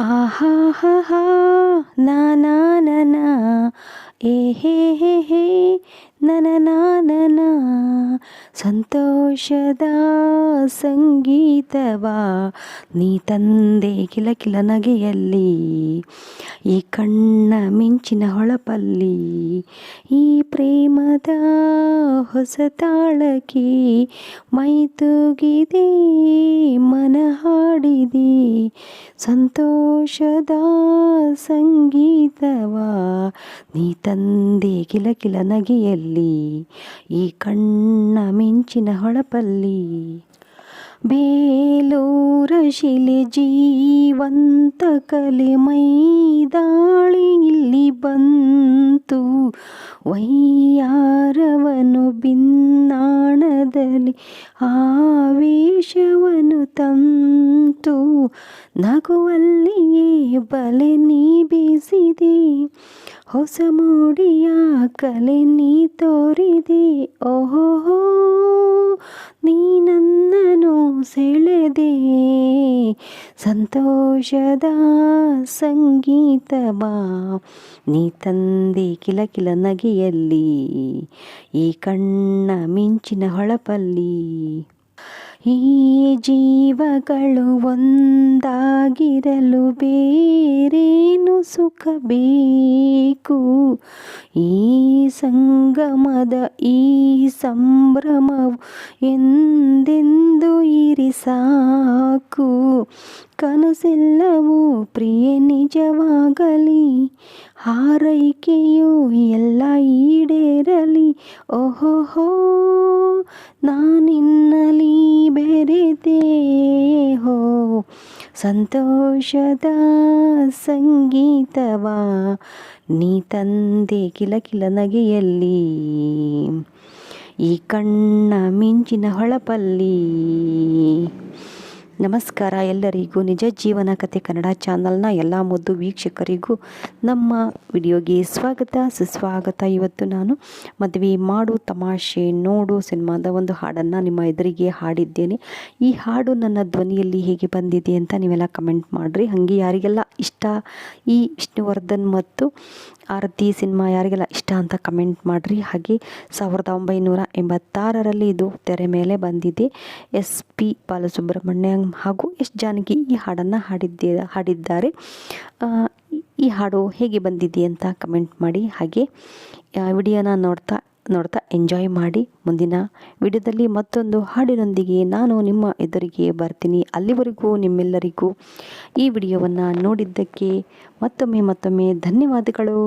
ಆಹಾ, ಹಾ ಹಾ ನನ ಏ, ಹೇ ಹೇ ಹೇ ನನ ಸಂತೋಷದ ಸಂಗೀತವಾ, ನೀ ತಂದೆ ಕಿಲ ಕಿಲ ನಗೆಯಲ್ಲಿ, ಈ ಕಣ್ಣ ಮಿಂಚಿನ ಹೊಳಪಲ್ಲಿ, ಈ ಪ್ರೇಮದ ಹೊಸ ತಾಳಕಿ, ಮೈ ತೂಗಿದೆ, ಮನ ಹಾಡಿದೆ ಸಂತೋಷದ ಸಂಗೀತವ? ನೀ ತಂದೆ ಕಿಲ ಕಿಲ ನಗೆಯಲ್ಲಿ, ಈ ಕಣ್ಣ ಮಿಂಚಿನ ಹೊಳಪಲ್ಲಿ. ಬೇಲೂರ ಶಿಲೆ ಜೀವಂತ ಕಲೆ ಮೈದಾಳಿ ಇಲ್ಲಿ ಬಂತು. ವೈಯಾರವನು ಬಿನ್ನಾಣದಲ್ಲಿ ಆವೇಶವನು ತಂತು ನಗುವಲ್ಲಿಯೇ ಬಲೆ ನೀ ಬೀಸಿದೆ ಹೊಸ ಮೂಡಿಯ ಕಲೆ ನೀ ತೋರಿದೆ. ಓಹೋ ನೀ ನನ್ನನು ಸೆಳೆದೆ. ಸಂತೋಷದ ಸಂಗೀತವ ನೀ ತಂದೆ ಕಿಲಕಿಲ ಕಿಲ ನಗೆಯಲ್ಲಿ. ಈ ಕಣ್ಣ ಮಿಂಚಿನ ಹೊಳಪಲ್ಲಿ ಈ ಜೀವಗಳು ಒಂದಾಗಿರಲು ಬೇರೇನು ಸುಖ ಬೇಕು? ಈ ಸಂಗಮದ ಈ ಸಂಭ್ರಮವು ಎಂದೆಂದು ಇರಿ ಸಾಕು? ಕನಸೆಲ್ಲವೂ ಪ್ರಿಯ, ನಿಜವಾಗಲಿ. ಹಾರೈಕೆಯು ಎಲ್ಲ ಈಡೇರಲಿ. ಓಹೋ ನಾನಿನ್ನಲಿ ಸಂತೋಷದ ಸಂಗೀತವ ನೀ ತಂದೆ ಕಿಲ ಕಿಲ ನಗೆಯಲ್ಲಿ. ಈ ಕಣ್ಣ ಮಿಂಚಿನ ಹೊಳಪಲ್ಲಿ ನಮಸ್ಕಾರ ಎಲ್ಲರಿಗೂ. ನಿಜ ಜೀವನ ಕತೆ ಕನ್ನಡ ಚಾನಲ್ನ ಎಲ್ಲ ಮುದ್ದು ವೀಕ್ಷಕರಿಗೂ ನಮ್ಮ ವಿಡಿಯೋಗೆ ಸ್ವಾಗತ. ಸುಸ್ವಾಗತ. ಇವತ್ತು ನಾನು ಮದುವೆ ಮಾಡು, ತಮಾಷೆ, ನೋಡು ಸಿನಿಮಾದ ಒಂದು ಹಾಡನ್ನು ನಿಮ್ಮ ಎದುರಿಗೆ ಹಾಡಿದ್ದೇನೆ. ಈ ಹಾಡು ನನ್ನ ಧ್ವನಿಯಲ್ಲಿ ಹೇಗೆ ಬಂದಿದೆ ಅಂತ ನೀವೆಲ್ಲ ಕಮೆಂಟ್ ಮಾಡಿರಿ. ಹಾಗೆ ಯಾರಿಗೆಲ್ಲ ಇಷ್ಟ ಈ ವಿಷ್ಣುವರ್ಧನ್ ಮತ್ತು ಆರತಿ ಸಿನಿಮಾ ಯಾರಿಗೆಲ್ಲ ಇಷ್ಟ ಅಂತ ಕಮೆಂಟ್ ಮಾಡಿರಿ. ಹಾಗೆ ಸಾವಿರದ ಒಂಬೈನೂರ ಎಂಬತ್ತಾರರಲ್ಲಿ ಇದು ತೆರೆ ಮೇಲೆ ಬಂದಿದೆ. ಎಸ್ ಪಿ ಬಾಲಸುಬ್ರಹ್ಮಣ್ಯ ಹಾಗೂ ಎಸ್ ಜಾನಕಿ ಈ ಹಾಡನ್ನು ಹಾಡಿದ್ದೇ, ಹಾಡಿದ್ದಾರೆ. ಈ ಹಾಡು ಹೇಗೆ ಬಂದಿದೆ ಅಂತ ಕಮೆಂಟ್ ಮಾಡಿ. ಹಾಗೆ ವಿಡಿಯೋನ ನೋಡ್ತಾ ನೋಡ್ತಾ ಎಂಜಾಯ್ ಮಾಡಿ. ಮುಂದಿನ ವಿಡಿಯೋದಲ್ಲಿ ಮತ್ತೊಂದು ಹಾಡಿನೊಂದಿಗೆ ನಾನು ನಿಮ್ಮ ಎದುರಿಗೆ ಬರ್ತೀನಿ. ಅಲ್ಲಿವರೆಗೂ ನಿಮ್ಮೆಲ್ಲರಿಗೂ ಈ ವಿಡಿಯೋವನ್ನು ನೋಡಿದ್ದಕ್ಕೆ ಮತ್ತೊಮ್ಮೆ ಮತ್ತೊಮ್ಮೆ ಧನ್ಯವಾದಗಳು.